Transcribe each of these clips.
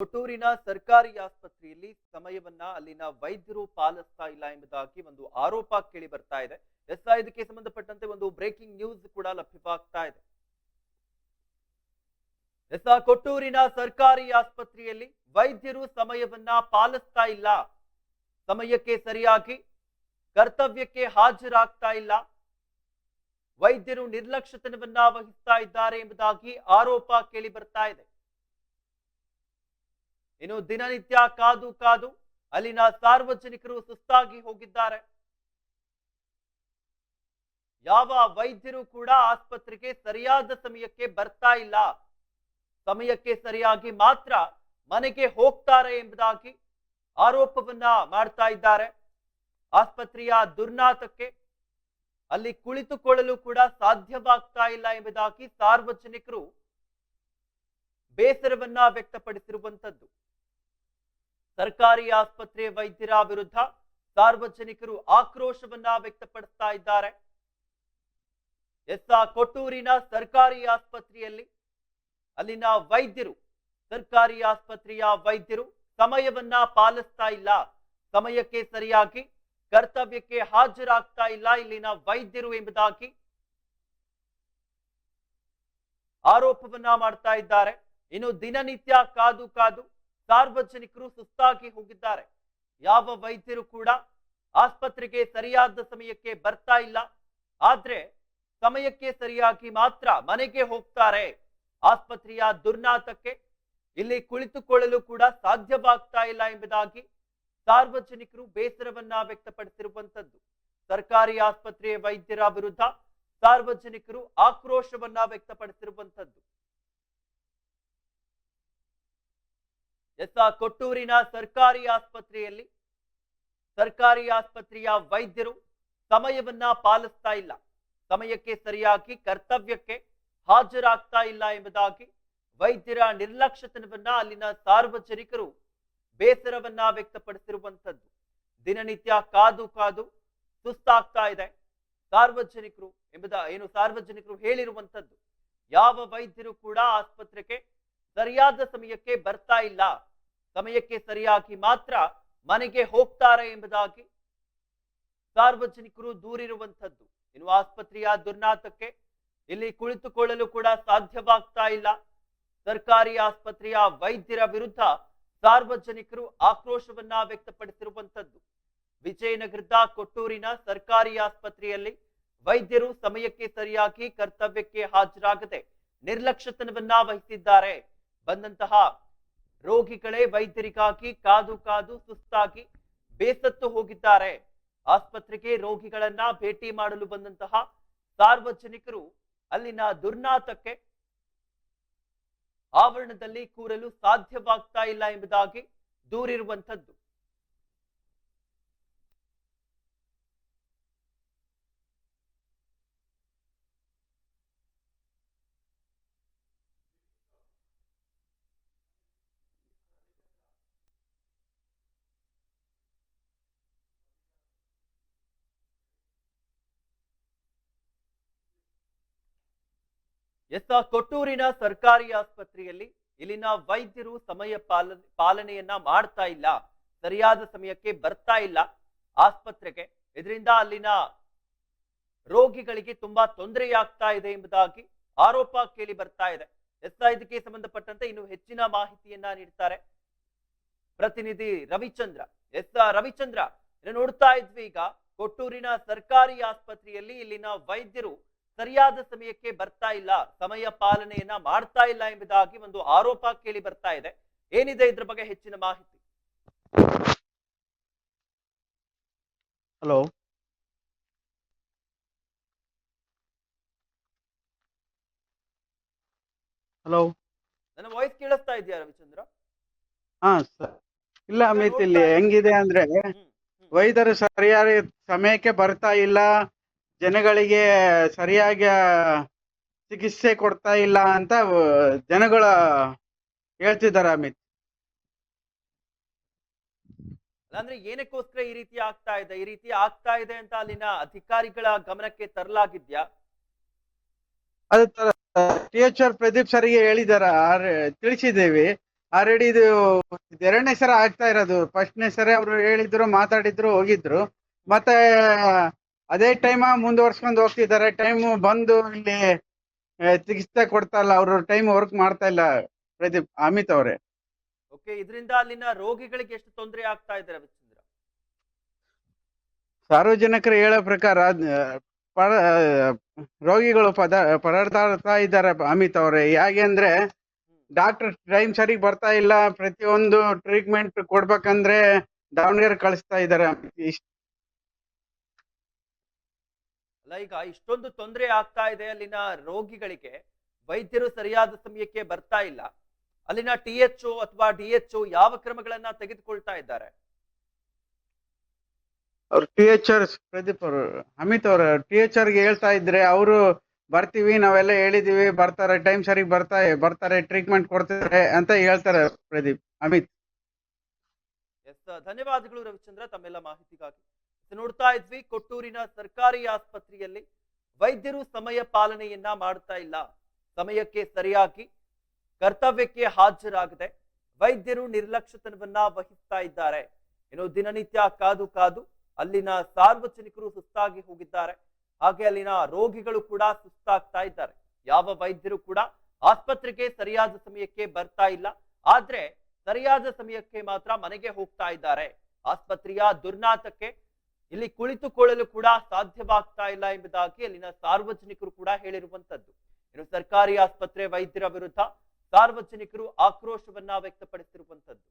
ಕೊಟ್ಟೂರಿನ ಸರ್ಕಾರಿ ಆಸ್ಪತ್ರೆಯಲ್ಲಿ ಸಮಯವನ್ನ ಅಲ್ಲಿನ ವೈದ್ಯರು ಪಾಲಿಸ್ತಾ ಇಲ್ಲ ಎಂಬುದಾಗಿ ಒಂದು ಆರೋಪ ಕೇಳಿ ಬರ್ತಾ ಇದೆ. ಎಸ್ ಇದಕ್ಕೆ ಸಂಬಂಧಪಟ್ಟಂತೆ ಒಂದು ಬ್ರೇಕಿಂಗ್ ನ್ಯೂಸ್ ಕೂಡ ಲಭ್ಯವಾಗ್ತಾ ಇದೆ. ಎಸ್ ಕೊಟ್ಟೂರಿನ ಸರ್ಕಾರಿ ಆಸ್ಪತ್ರೆಯಲ್ಲಿ ವೈದ್ಯರು ಸಮಯವನ್ನ ಪಾಲಿಸ್ತಾ ಇಲ್ಲ. ಸಮಯಕ್ಕೆ ಸರಿಯಾಗಿ, ಕರ್ತವ್ಯಕ್ಕೆ ಹಾಜರಾಗ್ತಾ ಇಲ್ಲ. ವೈದ್ಯರು ನಿರ್ಲಕ್ಷ್ಯತನವನ್ನ ವಹಿಸ್ತಾ ಇದ್ದಾರೆ ಎಂಬುದಾಗಿ ಆರೋಪ ಕೇಳಿ ಬರ್ತಾ ಇದೆ. ಇನ್ನು ದಿನನಿತ್ಯ ಕಾದು ಕಾದು ಅಲ್ಲಿನ ಸಾರ್ವಜನಿಕರು ಸುಸ್ತಾಗಿ ಹೋಗಿದ್ದಾರೆ. ಯಾವ ವೈದ್ಯರು ಕೂಡ ಆಸ್ಪತ್ರೆಗೆ ಸರಿಯಾದ ಸಮಯಕ್ಕೆ ಬರ್ತಾ ಇಲ್ಲ. ಸಮಯಕ್ಕೆ ಸರಿಯಾಗಿ ಮಾತ್ರ ಮನೆಗೆ ಹೋಗ್ತಾರೆ ಎಂಬುದಾಗಿ ಆರೋಪವನ್ನ ಮಾಡ್ತಾ ಇದ್ದಾರೆ. ಆಸ್ಪತ್ರೆಯ ದುರ್ನಾತಕ್ಕೆ ಅಲ್ಲಿ ಕುಳಿತುಕೊಳ್ಳಲು ಕೂಡ ಸಾಧ್ಯವಾಗ್ತಾ ಇಲ್ಲ ಎಂಬುದಾಗಿ ಸಾರ್ವಜನಿಕರು ಬೇಸರವನ್ನ ವ್ಯಕ್ತಪಡಿಸಿರುವಂತದ್ದು ಸರ್ಕಾರಿ ಆಸ್ಪತ್ರೆ ವೈದ್ಯರ ವಿರುದ್ಧ ಸಾರ್ವಜನಿಕರು ಆಕ್ರೋಶವನ್ನ ವ್ಯಕ್ತಪಡಿಸ್ತಾ ಇದ್ದಾರೆ. ಎಸ್ ಕೊಟ್ಟೂರಿನ ಸರ್ಕಾರಿ ಆಸ್ಪತ್ರೆಯಲ್ಲಿ ಅಲ್ಲಿನ ವೈದ್ಯರು, ಸರ್ಕಾರಿ ಆಸ್ಪತ್ರೆಯ ವೈದ್ಯರು ಸಮಯವನ್ನ ಪಾಲಿಸ್ತಾ ಇಲ್ಲ. ಸಮಯಕ್ಕೆ ಸರಿಯಾಗಿ ಕರ್ತವ್ಯಕ್ಕೆ ಹಾಜರಾಗ್ತಾ ಇಲ್ಲ ಇಲ್ಲಿನ ವೈದ್ಯರು ಎಂಬುದಾಗಿ ಆರೋಪವನ್ನ ಮಾಡ್ತಾ ಇದ್ದಾರೆ. ಇನ್ನು ದಿನನಿತ್ಯ ಕಾದು ಕಾದು ಸಾರ್ವಜನಿಕರು ಸುಸ್ತಾಗಿ ಹೋಗಿದ್ದಾರೆ. ಯಾವ ವೈದ್ಯರು ಕೂಡ ಆಸ್ಪತ್ರೆಗೆ ಸರಿಯಾದ ಸಮಯಕ್ಕೆ ಬರ್ತಾ ಇಲ್ಲ. ಆದ್ರೆ ಸಮಯಕ್ಕೆ ಸರಿಯಾಗಿ ಮಾತ್ರ ಮನೆಗೆ ಹೋಗ್ತಾರೆ. ಆಸ್ಪತ್ರೆಯ ದುರ್ನಾತಕ್ಕೆ ಇಲ್ಲಿ ಕುಳಿತುಕೊಳ್ಳಲು ಕೂಡ ಸಾಧ್ಯವಾಗ್ತಾ ಇಲ್ಲ ಎಂಬುದಾಗಿ ಸಾರ್ವಜನಿಕರು ಬೇಸರವನ್ನ ವ್ಯಕ್ತಪಡಿಸಿರುವಂತದ್ದು ಸರ್ಕಾರಿ ಆಸ್ಪತ್ರೆಯ ವೈದ್ಯರ ವಿರುದ್ಧ ಸಾರ್ವಜನಿಕರು ಆಕ್ರೋಶವನ್ನ ವ್ಯಕ್ತಪಡಿಸಿರುವಂತದ್ದು ಎಸ್ ಕೊಟ್ಟೂರಿನ ಸರ್ಕಾರಿ ಆಸ್ಪತ್ರೆಯಲ್ಲಿ ಸರ್ಕಾರಿ ಆಸ್ಪತ್ರೆಯ ವೈದ್ಯರು ಸಮಯವನ್ನ ಪಾಲಿಸ್ತಾ ಇಲ್ಲ. ಸಮಯಕ್ಕೆ ಸರಿಯಾಗಿ ಕರ್ತವ್ಯಕ್ಕೆ ಹಾಜರಾಗ್ತಾ ಇಲ್ಲ ಎಂಬುದಾಗಿ ವೈದ್ಯರ ನಿರ್ಲಕ್ಷ್ಯತನವನ್ನ ಅಲ್ಲಿನ ಸಾರ್ವಜನಿಕರು ಬೇಸರವನ್ನ ವ್ಯಕ್ತಪಡಿಸಿರುವಂಥದ್ದು. ದಿನನಿತ್ಯ ಕಾದು ಕಾದು ಸುಸ್ತಾಗ್ತಾ ಇದೆ. ಸಾರ್ವಜನಿಕರು ಎಂಬುದ ಏನು ಸಾರ್ವಜನಿಕರು ಹೇಳಿರುವಂತದ್ದು ಯಾವ ವೈದ್ಯರು ಕೂಡ ಆಸ್ಪತ್ರೆಗೆ ಸರಿಯಾದ ಸಮಯಕ್ಕೆ ಬರ್ತಾ ಇಲ್ಲ. ಸಮಯಕ್ಕೆ ಸರಿಯಾಗಿ ಮಾತ್ರ ಮನೆಗೆ ಹೋಗ್ತಾರೆ ಎಂಬುದಾಗಿ ಸಾರ್ವಜನಿಕರು ದೂರಿರುವಂಥದ್ದು. ಇನ್ನು ಆಸ್ಪತ್ರೆಯ ದುರ್ನಾತಕ್ಕೆ ಇಲ್ಲಿ ಕುಳಿತುಕೊಳ್ಳಲು ಕೂಡ ಸಾಧ್ಯವಾಗ್ತಾ ಇಲ್ಲ. ಸರ್ಕಾರಿ ಆಸ್ಪತ್ರೆಯ ವೈದ್ಯರ ವಿರುದ್ಧ ಸಾರ್ವಜನಿಕರು ಆಕ್ರೋಶವನ್ನ ವ್ಯಕ್ತಪಡಿಸಿರುವಂಥದ್ದು. ವಿಜಯನಗರದ ಕೊಟ್ಟೂರಿನ ಸರ್ಕಾರಿ ಆಸ್ಪತ್ರೆಯಲ್ಲಿ ವೈದ್ಯರು ಸಮಯಕ್ಕೆ ಸರಿಯಾಗಿ ಕರ್ತವ್ಯಕ್ಕೆ ಹಾಜರಾಗದೆ ನಿರ್ಲಕ್ಷ್ಯತನವನ್ನ ವಹಿಸಿದ್ದಾರೆ. ಬಂದಂತಹ ರೋಗಿಗಳೇ ವೈದ್ಯರಿಗಾಗಿ ಕಾದು ಕಾದು ಸುಸ್ತಾಗಿ ಬೇಸತ್ತು ಹೋಗಿದ್ದಾರೆ. ಆಸ್ಪತ್ರೆಗೆ ರೋಗಿಗಳನ್ನ ಭೇಟಿ ಮಾಡಲು ಬಂದಂತಹ ಸಾರ್ವಜನಿಕರು ಅಲ್ಲಿನ ದುರ್ನಾತಕ್ಕೆ ಆವರಣದಲ್ಲಿ ಕೂರಲು ಸಾಧ್ಯವಾಗ್ತಾ ಇಲ್ಲ ಎಂಬುದಾಗಿ ದೂರಿರುವಂತದ್ದು ಎಸ್ ಕೊಟ್ಟೂರಿನ ಸರ್ಕಾರಿ ಆಸ್ಪತ್ರೆಯಲ್ಲಿ ಇಲ್ಲಿನ ವೈದ್ಯರು ಸಮಯ ಪಾಲ, ಪಾಲನೆಯನ್ನ ಮಾಡ್ತಾ ಇಲ್ಲ. ಸರಿಯಾದ ಸಮಯಕ್ಕೆ ಬರ್ತಾ ಇಲ್ಲ. ಆಸ್ಪತ್ರೆಗೆ. ಇದರಿಂದ ಅಲ್ಲಿನ ರೋಗಿಗಳಿಗೆ ತುಂಬಾ ತೊಂದರೆಯಾಗ್ತಾ ಇದೆ ಎಂಬುದಾಗಿ ಆರೋಪ ಕೇಳಿ ಬರ್ತಾ ಇದೆ. ಎಸ್ ಇದಕ್ಕೆ ಸಂಬಂಧಪಟ್ಟಂತೆ ಇನ್ನು ಹೆಚ್ಚಿನ ಮಾಹಿತಿಯನ್ನ ನೀಡ್ತಾರೆ ಪ್ರತಿನಿಧಿ ರವಿಚಂದ್ರ. ಎಸ್ ರವಿಚಂದ್ರ ನೋಡ್ತಾ ಇದ್ವಿ ಈಗ, ಕೊಟ್ಟೂರಿನ ಸರ್ಕಾರಿ ಆಸ್ಪತ್ರೆಯಲ್ಲಿ ಇಲ್ಲಿನ ವೈದ್ಯರು ಸರಿಯಾದ ಸಮಯಕ್ಕೆ ಬರ್ತಾ ಇಲ್ಲ ಸಮಯ ಪಾಲನೆಯನ್ನ ಮಾಡ್ತಾ ಇಲ್ಲ ಎಂಬುದಾಗಿ ಒಂದು ಆರೋಪ ಕೇಳಿ ಬರ್ತಾ ಇದೆ. ಏನಿದೆ ಇದ್ರ ಬಗ್ಗೆ ಹೆಚ್ಚಿನ ಮಾಹಿತಿ? ಹಲೋ. ಹಲೋ. ನನ್ನ ವಾಯ್ಸ್ ಕೇಳಿಸ್ತಾ ಇದೆಯಾ ರವಿಚಂದ್ರ? ಹಾ ಸರ್ ಇಲ್ಲ ಅಮಿತ್ ಇಲ್ಲಿ ಹೆಂಗಿದೆ ಅಂದ್ರೆ ವೈದ್ಯರು ಸರಿಯಾದ ಸಮಯಕ್ಕೆ ಬರ್ತಾ ಇಲ್ಲ ಜನಗಳಿಗೆ ಸರಿಯಾಗಿ ಚಿಕಿತ್ಸೆ ಕೊಡ್ತಾ ಇಲ್ಲ ಅಂತ ಜನಗಳು ಹೇಳ್ತಿದ್ದಾರೆ ಅಮಿತ್. ಅಂದ್ರೆ ಏನಕ್ಕೋಸ್ಕರ ಈ ರೀತಿ ಆಗ್ತಾ ಇದೆ? ಈ ರೀತಿ ಆಗ್ತಾ ಇದೆ ಅಂತ ಅಲ್ಲಿನ ಅಧಿಕಾರಿಗಳ ಗಮನಕ್ಕೆ ತರಲಾಗಿದ್ಯಾ? ಅದು ಟಿ ಎಚ್ ಆರ್ ಪ್ರದೀಪ್ ಸರ್ಗೆ ಹೇಳಿದಾರ ತಿಳಿಸಿದ್ದೇವೆ. ಆಲ್ರೆಡಿ ಇದು ಎರಡನೇ ಸರ ಆಗ್ತಾ ಇರೋದು. ಫಸ್ಟ್ನೇ ಸರ ಅವರು ಹೇಳಿದ್ರು ಮಾತಾಡಿದ್ರು ಹೋಗಿದ್ರು. ಮತ್ತೆ ಅದೇ ಟೈಮ್ ಮುಂದುವರ್ಸ್ಕೊಂಡು ಹೋಗ್ತಿದ್ದಾರೆ ಟೈಮ್ ಬಂದು ಇಲ್ಲಿ ಚಿಕಿತ್ಸೆ ಕೊಡ್ತಾ ಇಲ್ಲ ಅವರು ಟೈಮ್ ವರ್ಕ್ ಮಾಡ್ತಾ ಇಲ್ಲ ಪ್ರದೀಪ್ ಅಮಿತ್ ಅವರೇ. ಓಕೆ ಇದರಿಂದ ಅಲ್ಲಿನ ರೋಗಿಗಳಿಗೆ ಎಷ್ಟು ತೊಂದರೆ ಆಗ್ತಾ ಇದ್ದಾರೆ ಸಾರ್ವಜನಿಕರು ಹೇಳೋ ಪ್ರಕಾರ ರೋಗಿಗಳು ಪದ ಪರದಾಡ್ತಾ ಇದ್ದಾರೆ ಅಮಿತ್ ಅವರೇ. ಹೇಗೆ ಅಂದ್ರೆ ಡಾಕ್ಟರ್ ಟೈಮ್ ಸರಿಗೆ ಬರ್ತಾ ಇಲ್ಲ. ಪ್ರತಿಯೊಂದು ಟ್ರೀಟ್ಮೆಂಟ್ ಕೊಡ್ಬೇಕಂದ್ರೆ ದಾವಣಗೆರೆ ಕಳಿಸ್ತಾ ಇದ್ದಾರೆ. ಇಷ್ಟ್- ಅಲ್ಲ ಈಗ ಇಷ್ಟೊಂದು ತೊಂದರೆ ಆಗ್ತಾ ಇದೆ ಅಲ್ಲಿನ ರೋಗಿಗಳಿಗೆ ವೈದ್ಯರು ಸರಿಯಾದ ಸಮಯಕ್ಕೆ ಬರ್ತಾ ಇಲ್ಲ. ಅಲ್ಲಿನ ಟಿ ಎಚ್ ಅಥವಾ ಡಿ ಎಚ್ ಯಾವ ಕ್ರಮಗಳನ್ನ ತೆಗೆದುಕೊಳ್ತಾ ಇದ್ದಾರೆ? ಅವ್ರು ಟಿ ಎಚ್ ಆರ್ ಪ್ರದೀಪ್ ಅವರು ಅಮಿತ್ ಅವರು ಟಿ ಎಚ್ ಆರ್ಗೆ ಹೇಳ್ತಾ ಇದ್ರೆ ಅವರು ಬರ್ತೀವಿ ನಾವೆಲ್ಲ ಹೇಳಿದೀವಿ ಬರ್ತಾರೆ ಟೈಮ್ ಸರಿಗೆ ಬರ್ತಾ ಬರ್ತಾರೆ ಟ್ರೀಟ್ಮೆಂಟ್ ಕೊಡ್ತಾರೆ ಅಂತ ಹೇಳ್ತಾರೆ ಪ್ರದೀಪ್ ಅಮಿತ್. ಎಸ್ ಧನ್ಯವಾದಗಳು ರವಿಚಂದ್ರ ತಮ್ಮೆಲ್ಲ ಮಾಹಿತಿಗಾಗಿ. ನೋಡ್ತಾ ಇದ್ವಿ, ಕೊಟ್ಟೂರಿನ ಸರ್ಕಾರಿ ಆಸ್ಪತ್ರೆಯಲ್ಲಿ ವೈದ್ಯರು ಸಮಯ ಪಾಲನೆಯನ್ನ ಮಾಡ್ತಾ ಇಲ್ಲ. ಸಮಯಕ್ಕೆ ಸರಿಯಾಗಿ ಕರ್ತವ್ಯಕ್ಕೆ ಹಾಜರಾಗದೆ ವೈದ್ಯರು ನಿರ್ಲಕ್ಷ್ಯತನವನ್ನ ವಹಿಸ್ತಾ ಇದ್ದಾರೆ. ಏನು ದಿನನಿತ್ಯ ಕಾದು ಕಾದು ಅಲ್ಲಿನ ಸಾರ್ವಜನಿಕರು ಸುಸ್ತಾಗಿ ಹೋಗಿದ್ದಾರೆ. ಹಾಗೆ ಅಲ್ಲಿನ ರೋಗಿಗಳು ಕೂಡ ಸುಸ್ತಾಗ್ತಾ ಇದ್ದಾರೆ. ಯಾವ ವೈದ್ಯರು ಕೂಡ ಆಸ್ಪತ್ರೆಗೆ ಸರಿಯಾದ ಸಮಯಕ್ಕೆ ಬರ್ತಾ ಇಲ್ಲ. ಆದ್ರೆ ಸರಿಯಾದ ಸಮಯಕ್ಕೆ ಮಾತ್ರ ಮನೆಗೆ ಹೋಗ್ತಾ ಇದ್ದಾರೆ. ಆಸ್ಪತ್ರೆಯ ದುರ್ನಾತಕ್ಕೆ ಇಲ್ಲಿ ಕುಳಿತುಕೊಳ್ಳಲು ಕೂಡ ಸಾಧ್ಯವಾಗ್ತಾ ಇಲ್ಲ ಎಂಬುದಾಗಿ ಅಲ್ಲಿನ ಸಾರ್ವಜನಿಕರು ಕೂಡ ಹೇಳಿರುವಂತದ್ದು. ಇನ್ನು ಸರ್ಕಾರಿ ಆಸ್ಪತ್ರೆ ವೈದ್ಯರ ವಿರುದ್ಧ ಸಾರ್ವಜನಿಕರು ಆಕ್ರೋಶವನ್ನ ವ್ಯಕ್ತಪಡಿಸಿರುವಂತದ್ದು.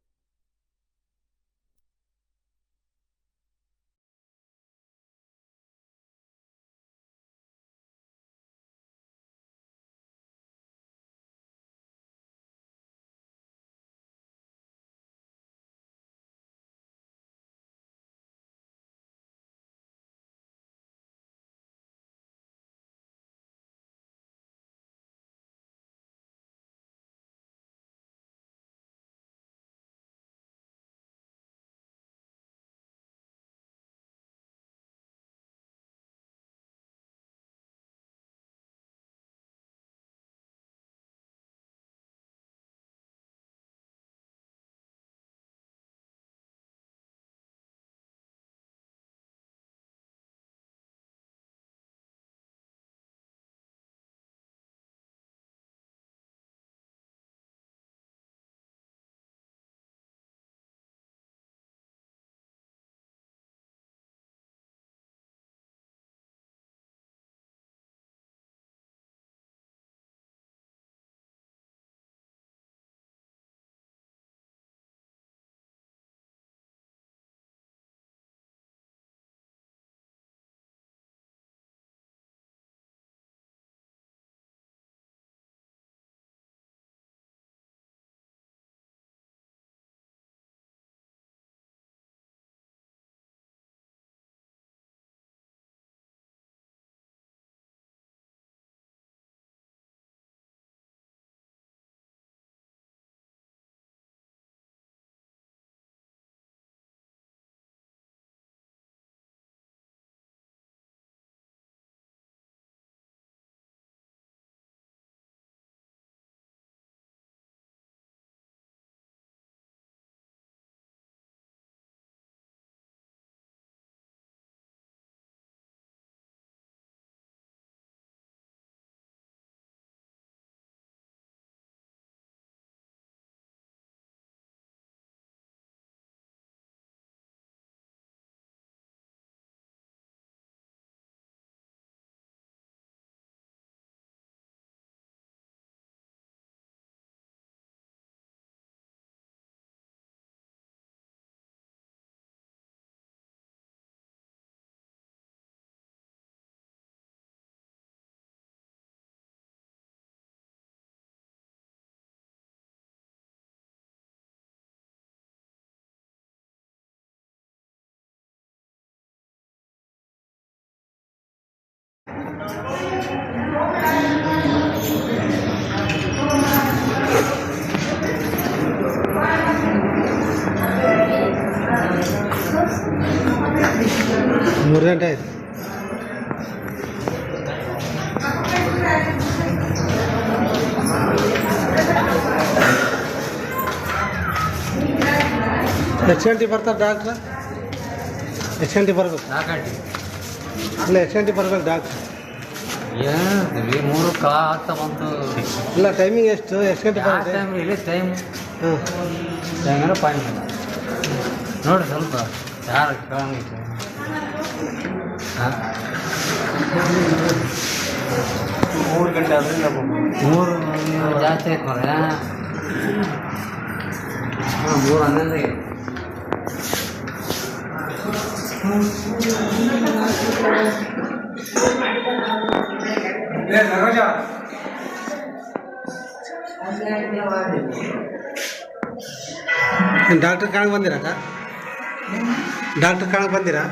ಮೂರು ಗಂಟೆ ಆಯ್ತು. ಎಷ್ಟು ಗಂಟೆ ಬರ್ತಾರೆ ಡಾಕ್ಟ್ರ ಎಷ್ಟು ಗಂಟೆ ಬರ್ಬೇಕು. ನಾಲ್ಕು ಗಂಟೆ ಇಲ್ಲ ಎಷ್ಟು ಗಂಟೆ ಬರ್ಬೇಕು ಡಾಕ್ಟ್ರ ಏನು ಮೂರು ಕಾ ಆಗ್ತಾ ಬಂತು? ಇಲ್ಲ ಟೈಮಿಂಗ್ ಎಷ್ಟು? ಎಷ್ಟು ಗಂಟೆ ಬರುತ್ತೆ? ಟೈಮ್ ಇಲ್ಲಿ ಟೈಮ್ ಹ್ಞೂ ಟೈಮ್ ಏನೋ ಪಾಯಿಂಟ್ ನೋಡಿ ಸ್ವಲ್ಪ ಯಾರು ಕೇಳಂಗಿತ್ತು ಮೂರು ಗಂಟೆ ಆದ್ರಿಂದ ಮೂರು ಜಾಸ್ತಿ ಆಯ್ತು ಮರ ಹಾಂ ಮೂರು ಹನ್ನೊಂದು. ಡಾಕ್ಟರ್ ಕಾಣಕ್ಕೆ ಬಂದಿರಾ ಡಾಕ್ಟರ್ ಕಾಣಕ್ಕೆ ಬಂದಿರಾ?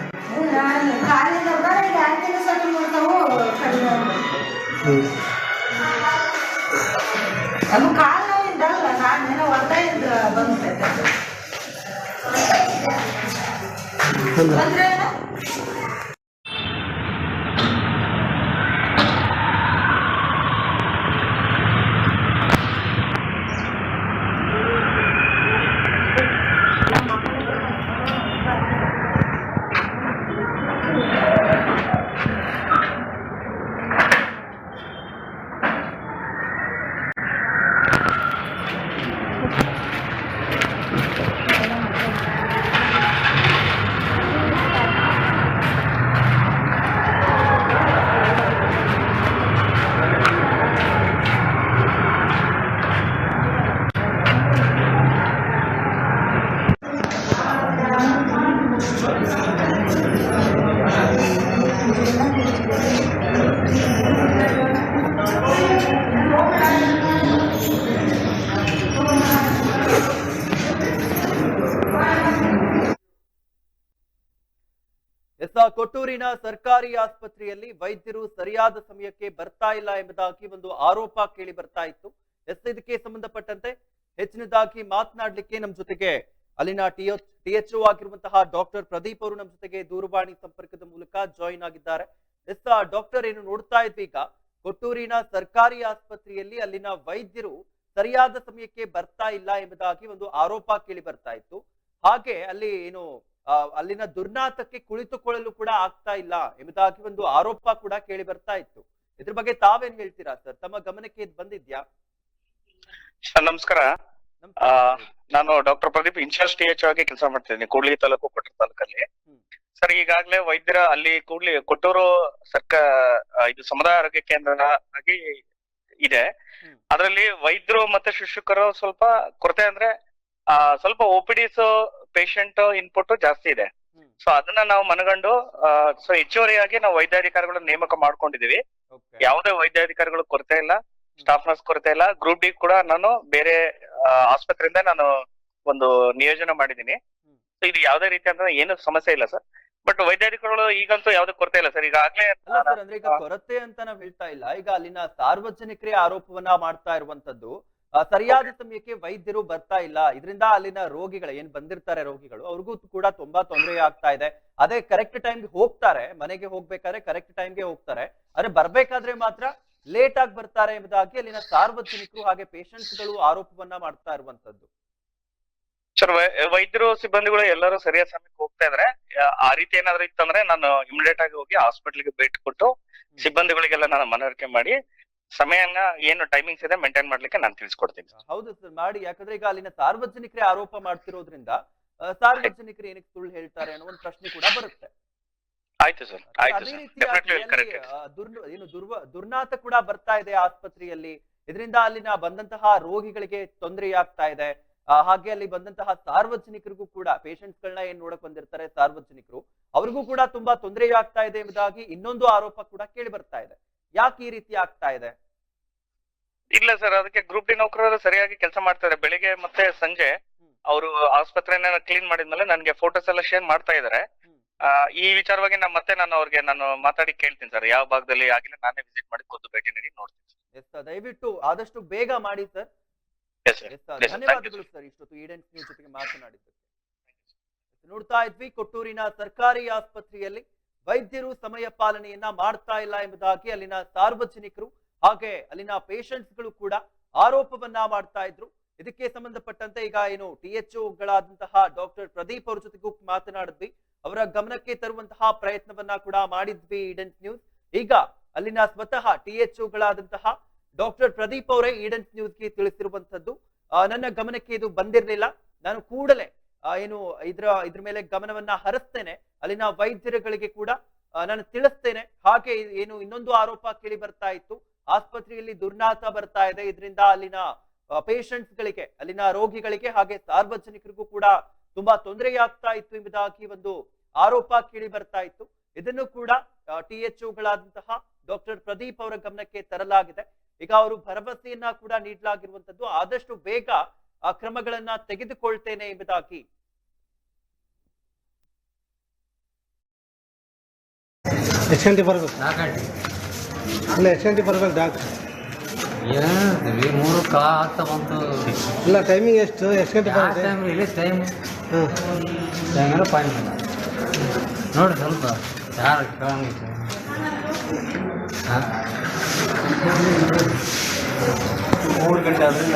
ನಮ್ಮ ಕಾಲು ನೋವಿಂದ ಅಲ್ಲ ನಾನು ಏನೋ ಹೊರತಾಯಿಂದ ಅಂದ್ರೆ ಎಸ್ ಕೊಟ್ಟೂರಿನ ಸರ್ಕಾರಿ ಆಸ್ಪತ್ರೆಯಲ್ಲಿ ವೈದ್ಯರು ಸರಿಯಾದ ಸಮಯಕ್ಕೆ ಬರ್ತಾ ಇಲ್ಲ ಎಂಬುದಾಗಿ ಒಂದು ಆರೋಪ ಕೇಳಿ ಬರ್ತಾ ಇತ್ತು. ಎಸ್, ಇದಕ್ಕೆ ಸಂಬಂಧಪಟ್ಟಂತೆ ಹೆಚ್ಚಿನದಾಗಿ ಮಾತನಾಡ್ಲಿಕ್ಕೆ ನಮ್ಮ ಜೊತೆಗೆ ಅಲ್ಲಿನ ಟಿ ಎಚ್ ಆಗಿರುವಂತಹ ಡಾಕ್ಟರ್ ಪ್ರದೀಪ್ ಅವರು ನಮ್ಮ ಜೊತೆಗೆ ದೂರವಾಣಿ ಸಂಪರ್ಕದ ಮೂಲಕ ಜಾಯಿನ್ ಆಗಿದ್ದಾರೆ. ಎಸ್ ಡಾಕ್ಟರ್ ಏನು ನೋಡ್ತಾ ಇದ್ವಿ ಈಗ, ಕೊಟ್ಟೂರಿನ ಸರ್ಕಾರಿ ಆಸ್ಪತ್ರೆಯಲ್ಲಿ ಅಲ್ಲಿನ ವೈದ್ಯರು ಸರಿಯಾದ ಸಮಯಕ್ಕೆ ಬರ್ತಾ ಇಲ್ಲ ಎಂಬುದಾಗಿ ಒಂದು ಆರೋಪ ಕೇಳಿ ಬರ್ತಾ ಇತ್ತು. ಹಾಗೆ ಅಲ್ಲಿ ಏನು ಅಲ್ಲಿನ ದುರ್ನಾತಕ್ಕೆ ಕುಳಿತುಕೊಳ್ಳಲು ಕೂಡ ಆಗ್ತಾ ಇಲ್ಲ. ಎಂಬುದಾಗಿ ಒಂದು ಆರೋಪ ಕೂಡ ಕೇಳಿ ಬರ್ತಾ ಇತ್ತು. ಇದ್ರ ಬಗ್ಗೆ ತಾವೇನ್ ಹೇಳ್ತೀರಾ ಸರ್? ತಮ್ಮ ಗಮನಕ್ಕೆ ಇದು ಬಂದಿದ್ಯಾ? ಸರ್ ನಮಸ್ಕಾರ. ನಾನು doctor Pradeep incharge T H ಆಗಿ ಕೆಲಸ ಮಾಡ್ತಿದ್ದೀನಿ ಕೂಡ್ಲಿ ತಾಲೂಕು ಕೊಟ್ಟೂರು ತಾಲೂಕಲ್ಲಿ. ಸರ್ ಈಗಾಗಲೇ ವೈದ್ಯರ ಅಲ್ಲಿ ಕೂಡ್ಲಿ ಕೊಟ್ಟೂರು ಸರ್ಕಾರ ಇದು ಸಮುದಾಯ ಆರೋಗ್ಯ ಕೇಂದ್ರ ಆಗಿ ಇದೆ. ಅದರಲ್ಲಿ ವೈದ್ಯರು ಮತ್ತೆ ಶಿಕ್ಷಕರು ಸ್ವಲ್ಪ ಕೊರತೆ ಅಂದ್ರೆ ಸ್ವಲ್ಪ ಓಪಿಡಿಸ್ ಪೇಷಂಟ್ ಇನ್ಪುಟ್ ಜಾಸ್ತಿ ಇದೆ. ಸೊ ಅದನ್ನ ನಾವು ಮನಗಂಡು ಸೊ ಹೆಚ್ಚುವರಿಯಾಗಿ ನಾವು ವೈದ್ಯಾಧಿಕಾರಿಗಳನ್ನ ನೇಮಕ ಮಾಡ್ಕೊಂಡಿದೀವಿ. ಯಾವುದೇ ವೈದ್ಯಾಧಿಕಾರಿಗಳು ಕೊರತೆ ಇಲ್ಲ ಸ್ಟಾಫ್ ನರ್ಸ್ ಕೊರತೆ ಇಲ್ಲ. ಗ್ರೂಪ್ ಡಿ ಕೂಡ ನಾನು ಬೇರೆ ಆಸ್ಪತ್ರೆಯಿಂದ ನಾನು ಒಂದು ನಿಯೋಜನೆ ಮಾಡಿದೀನಿ ಸೊ ಇದು ಯಾವುದೇ ರೀತಿ ಅಂದ್ರೆ ಏನು ಸಮಸ್ಯೆ ಇಲ್ಲ ಸರ್. ಬಟ್ ವೈದ್ಯಾಧಿಕಾರಿಗಳು ಈಗಂತೂ ಯಾವ್ದು ಕೊರತೆ ಇಲ್ಲ ಸರ್. ಈಗಾಗಲೇ ಈಗ ಕೊರತೆ ಅಂತ ನಾವ್ ಹೇಳ್ತಾ ಇಲ್ಲ. ಈಗ ಅಲ್ಲಿನ ಸಾರ್ವಜನಿಕರೇ ಆರೋಪವನ್ನ ಮಾಡ್ತಾ ಇರುವಂತದ್ದು ಸರಿಯಾದ ಸಮಯಕ್ಕೆ ವೈದ್ಯರು ಬರ್ತಾ ಇಲ್ಲ. ಇದರಿಂದ ಅಲ್ಲಿನ ರೋಗಿಗಳು ಏನ್ ಬಂದಿರ್ತಾರೆ ರೋಗಿಗಳು ಅವ್ರಿಗೂ ಕೂಡ ತುಂಬಾ ತೊಂದರೆ ಆಗ್ತಾ ಇದೆ. ಅದೇ ಕರೆಕ್ಟ್ ಟೈಮ್ಗೆ ಹೋಗ್ತಾರೆ ಮನೆಗೆ ಹೋಗ್ಬೇಕಾದ್ರೆ ಕರೆಕ್ಟ್ ಟೈಮ್ಗೆ ಹೋಗ್ತಾರೆ. ಆದ್ರೆ ಬರ್ಬೇಕಾದ್ರೆ ಮಾತ್ರ ಲೇಟ್ ಆಗಿ ಬರ್ತಾರೆ ಎಂಬುದಾಗಿ ಅಲ್ಲಿನ ಸಾರ್ವಜನಿಕರು ಹಾಗೆ patients ಗಳು ಆರೋಪವನ್ನ ಮಾಡ್ತಾ ಇರುವಂತದ್ದು. ಸರ್ ವೈದ್ಯರು ಸಿಬ್ಬಂದಿಗಳು ಎಲ್ಲರೂ ಸರಿಯಾದ ಸಮಯಕ್ಕೆ ಹೋಗ್ತಾ ಇದ್ರೆ. ಆ, ಆ ರೀತಿ ಏನಾದ್ರು ಇತ್ತಂದ್ರೆ ನಾನು ಇಮಿಡಿಯೇಟ್ ಆಗಿ ಹೋಗಿ ಹಾಸ್ಪಿಟಲ್ಗೆ ಭೇಟಿ ಕೊಟ್ಟು ಸಿಬ್ಬಂದಿಗಳಿಗೆಲ್ಲ ನಾನು ಮನವರಿಕೆ ಮಾಡಿ ಸಮಯನ ಏನು ಟೈಮಿಂಗ್ಸ್ ಇದೆ ಮೇಂಟೈನ್ ಮಾಡ್ಲಿಕ್ಕೆ ನಾನು ತಿಳಿಸ್ಕೊಡ್ತೀನಿ. ಹೌದು ಸರ್ ಮಾಡಿ. ಯಾಕಂದ್ರೆ ಈಗ ಅಲ್ಲಿನ ಸಾರ್ವಜನಿಕರೇ ಆರೋಪ ಮಾಡ್ತಿರೋದ್ರಿಂದ ಸಾರ್ವಜನಿಕರು ಏನಕ್ಕೆ ಸುಳ್ಳು ಹೇಳ್ತಾರೆ ಅನ್ನೋ ಒಂದು ಪ್ರಶ್ನೆ ಕೂಡ ಬರುತ್ತೆ. ಆಯ್ತು ಸರ್ ಆಯ್ತು ಅದೇ ಸರ್ ರೀತಿಯಾಗಿ ಡೆಫಿನೆಟ್ಲಿ ಕರೆಕ್ಟ್ ಆ, ದುರ್- ಏನು ದುರ್ವ ದುರ್ನಾತ ಕೂಡ ಬರ್ತಾ ಇದೆ ಆಸ್ಪತ್ರೆಯಲ್ಲಿ. ಇದರಿಂದ ಅಲ್ಲಿನ ಬಂದಂತಹ ರೋಗಿಗಳಿಗೆ ತೊಂದರೆ ಆಗ್ತಾ ಇದೆ. ಹಾಗೆ ಅಲ್ಲಿ ಬಂದಂತಹ ಸಾರ್ವಜನಿಕರಿಗೂ ಕೂಡ ಪೇಷಂಟ್ಸ್ ಗಳನ್ನ ಏನ್ ನೋಡಕ್ ಬಂದಿರ್ತಾರೆ ಸಾರ್ವಜನಿಕರು ಅವ್ರಿಗೂ ಕೂಡ ತುಂಬಾ ತೊಂದರೆ ಆಗ್ತಾ ಇದೆ ಎಂಬುದಾಗಿ ಇನ್ನೊಂದು ಆರೋಪ ಕೂಡ ಕೇಳಿ ಬರ್ತಾ ಇದೆ. ಯಾಕೆ ಈ ರೀತಿ ಆಗ್ತಾ ಇದೆ? ಇಲ್ಲ ಸರ್ ಅದಕ್ಕೆ ಗ್ರೂಪ್ ಡಿ ನೌಕರರು ಸರಿಯಾಗಿ ಕೆಲಸ ಮಾಡ್ತಾರೆ. ಬೆಳಿಗ್ಗೆ ಮತ್ತೆ ಸಂಜೆ ಅವರು ಆಸ್ಪತ್ರೆನ ಕ್ಲೀನ್ ಮಾಡಿದ್ಮೇಲೆ ನನಗೆ ಫೋಟೋಸ್ ಎಲ್ಲ ಶೇರ್ ಮಾಡ್ತಾ ಇದಾರೆ. ಈ ವಿಚಾರವಾಗಿ ನಾನು ಮತ್ತೆ ನಾನು ಅವ್ರಿಗೆ ನಾನು ಮಾತಾಡಿ ಕೇಳ್ತೀನಿ ಸರ್. ಯಾವ ಭಾಗದಲ್ಲಿ ಆಗಿಲ್ಲ ನಾನೇ ವಿಸಿಟ್ ಮಾಡಿ ಖುದ್ದು ಭೇಟಿ ನೀಡಿ ನೋಡ್ತೀನಿ ಎಸ್ ಸರ್ ದಯವಿಟ್ಟು ಆದಷ್ಟು ಬೇಗ ಮಾಡಿ ಸರ್. ಧನ್ಯವಾದಗಳು ಸರ್ ಇಷ್ಟೊತ್ತು ಈಡೆಂಟ್ ನ್ಯೂಸ್ ಜೊತೆಗೆ ಮಾತನಾಡಿದ್ದಕ್ಕೆ. ನೋಡ್ತಾ ಇದ್ವಿ ಕೊಟ್ಟೂರಿನ ಸರ್ಕಾರಿ ಆಸ್ಪತ್ರೆಯಲ್ಲಿ. ವೈದ್ಯರು ಸಮಯ ಪಾಲನೆಯನ್ನ ಮಾಡ್ತಾ ಇಲ್ಲ ಎಂಬುದಾಗಿ ಅಲ್ಲಿನ ಸಾರ್ವಜನಿಕರು ಹಾಗೆ ಅಲ್ಲಿನ ಪೇಷಂಟ್ಸ್ಗಳು ಕೂಡ ಆರೋಪವನ್ನ ಮಾಡ್ತಾ ಇದ್ರು. ಇದಕ್ಕೆ ಸಂಬಂಧಪಟ್ಟಂತೆ ಈಗ ಏನು ಟಿ ಎಚ್ ಗಳಾದಂತಹ ಡಾಕ್ಟರ್ ಪ್ರದೀಪ್ ಅವ್ರ ಜೊತೆಗೂ ಮಾತನಾಡಿದ್ವಿ. ಅವರ ಗಮನಕ್ಕೆ ತರುವಂತಹ ಪ್ರಯತ್ನವನ್ನ ಕೂಡ ಮಾಡಿದ್ವಿ ಈಡೆಂಟ್ ನ್ಯೂಸ್. ಈಗ ಅಲ್ಲಿನ ಸ್ವತಃ ಟಿ ಎಚ್ ಗಳಾದಂತಹ ಡಾಕ್ಟರ್ ಪ್ರದೀಪ್ ಅವರೇ ಈಡೆಂಟ್ ನ್ಯೂಸ್ಗೆ ತಿಳಿಸಿರುವಂತದ್ದು ನನ್ನ ಗಮನಕ್ಕೆ ಇದು ಬಂದಿರಲಿಲ್ಲ. ನಾನು ಕೂಡಲೇ ಏನು, ಇದ್ರ ಇದ್ರ ಮೇಲೆ ಗಮನವನ್ನ ಹರಿಸ್ತೇನೆ. ಅಲ್ಲಿನ ವೈದ್ಯರುಗಳಿಗೆ ಕೂಡ ನಾನು ತಿಳಿಸ್ತೇನೆ. ಹಾಗೆ ಏನು, ಇನ್ನೊಂದು ಆರೋಪ ಕೇಳಿ ಬರ್ತಾ ಇತ್ತು. ಆಸ್ಪತ್ರೆಯಲ್ಲಿ ದುರ್ನಾತ ಬರ್ತಾ ಇದೆ. ಇದರಿಂದ ಅಲ್ಲಿನ ಪೇಷಂಟ್ಸ್ ಗಳಿಗೆ ಅಲ್ಲಿನ ರೋಗಿಗಳಿಗೆ ಹಾಗೆ ಸಾರ್ವಜನಿಕರಿಗೂ ಕೂಡ ತುಂಬಾ ತೊಂದರೆಯಾಗ್ತಾ ಇತ್ತು ಎಂಬುದಾಗಿ ಒಂದು ಆರೋಪ ಕೇಳಿ ಬರ್ತಾ ಇತ್ತು. ಇದನ್ನು ಕೂಡ ಟಿ ಎಚ್ ಗಳಾದಂತಹ ಡಾಕ್ಟರ್ ಪ್ರದೀಪ್ ಅವರ ಗಮನಕ್ಕೆ ತರಲಾಗಿದೆ. ಈಗ ಅವರು ಭರವಸೆಯನ್ನ ಕೂಡ ನೀಡಲಾಗಿರುವಂತದ್ದು ಆದಷ್ಟು ಬೇಗ ಕ್ರಮಗಳನ್ನ ತೆಗೆದುಕೊಳ್ತೇನೆ ಎಂಬುದಾಗಿ ಎಷ್ಟು ಗಂಟೆ ಬರ್ಬೇಕು. ಗಂಟೆ ಇಲ್ಲ ಎಷ್ಟು ಗಂಟೆ ಬರ್ಬೇಕು ಡಾಕ್ಟ್ರ್ ಏನಿದೆ ಮೂರು ಕಾ ಆಗ್ತಾ ಬಂತು. ಇಲ್ಲ ಟೈಮಿಂಗ್ ಎಷ್ಟು? ಎಷ್ಟು ಗಂಟೆ ಬರುತ್ತೆ ಟೈಮ್ ಇಲ್ಲಿ ಟೈಮ್ ಹಾಂ. ಟೈಮೆಲ್ಲ ಪಾಯಿಂಟ್ ನೋಡಿ ಸ್ವಲ್ಪ. ಯಾರು ಕೇಳಂಗಿಲ್ಲ. ಹಾಂ. ಮೂರು ಗಂಟೆ ಆದ್ರಿಂದ